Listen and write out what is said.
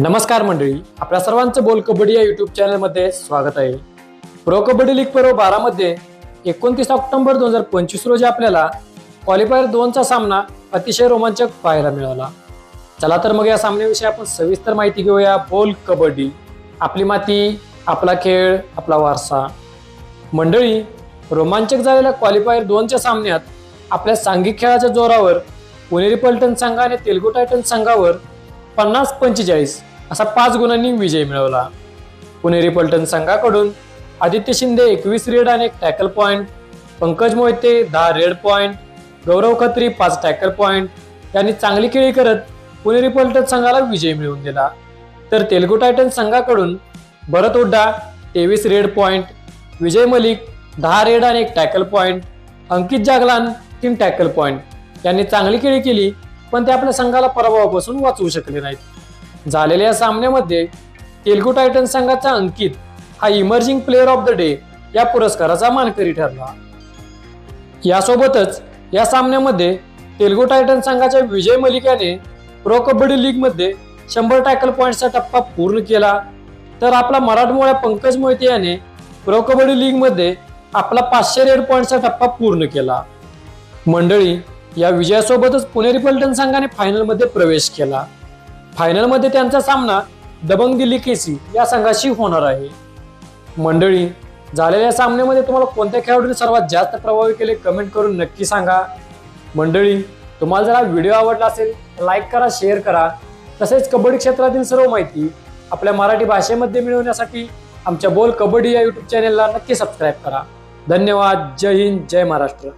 नमस्कार मंडळी आपल्या सर्वांचं बोल कबड्डी या युट्यूब चॅनलमध्ये स्वागत आहे. प्रो कबड्डी लीग पर्व बारामध्ये एकोणतीस ऑक्टोबर दोन हजार पंचवीस रोजी आपल्याला क्वालिफायर दोनचा सामना अतिशय रोमांचक पाहायला मिळाला. चला तर मग या सामन्याविषयी आपण सविस्तर माहिती घेऊया. बोल कबड्डी आपली माती आपला खेळ आपला वारसा. मंडळी रोमांचक झालेल्या क्वालिफायर दोनच्या सामन्यात आपल्या सांघिक खेळाच्या जोरावर पुणेरी पलटण आणि तेलगू टायटन संघावर पन्नास पंचेचाळीस असा पाच गुणांनी विजय मिळवला. पुणेरी पलटण संघाकडून आदित्य शिंदे एकवीस रेड आणि एक टॅकल पॉइंट पंकज मोहिते दहा रेड पॉइंट गौरव खत्री पाच टॅकल पॉइंट यांनी चांगली खेळी करत पुणेरी पलटण संघाला विजय मिळवून दिला. तर तेलगू टायटन संघाकडून भरत उड्डा तेवीस रेड पॉइंट विजय मलिक दहा रेड आणि एक टॅकल पॉइंट अंकित जागलान तीन टॅकल पॉइंट यांनी चांगली खेळी केली पण ते आपल्या संघाला पराभवापासून वाचवू शकले नाहीत. झालेल्या या सामन्यामध्ये तेलगू टायटन संघाचा अंकित हा emerging player of the day या पुरस्काराचा मानकरी ठरला. यासोबतच या सामन्यामध्ये तेलगू टायटन संघाच्या विजय मलिक याने प्रो कबड्डी लीगमध्ये शंभर टॅकल पॉईंटचा टप्पा पूर्ण केला. तर आपला मराठमोळ्या पंकज मोहिते याने प्रो कबड्डी लीगमध्ये आपला पाचशे रेड पॉईंटचा टप्पा पूर्ण केला. मंडळी या विजयासोबतच पुणेरी पलटण संघाने फायनलमध्ये प्रवेश केला. फायनलमध्ये त्यांचा सामना दबंग दिल्ली केसी या संघाशी होणार आहे. मंडळी झालेल्या सामन्यामध्ये तुम्हाला कोणत्या खेळाडूने सर्वात जास्त प्रभावी केले कमेंट करून नक्की सांगा. मंडळी तुम्हाला जर हा व्हिडिओ आवडला असेल लाईक करा शेअर करा. तसेच कबड्डी क्षेत्रातील सर्व माहिती आपल्या मराठी भाषेमध्ये मिळवण्यासाठी आमच्या बोल कबड्डी या युट्यूब चॅनेलला नक्की सबस्क्राईब करा. धन्यवाद. जय हिंद. जय महाराष्ट्र.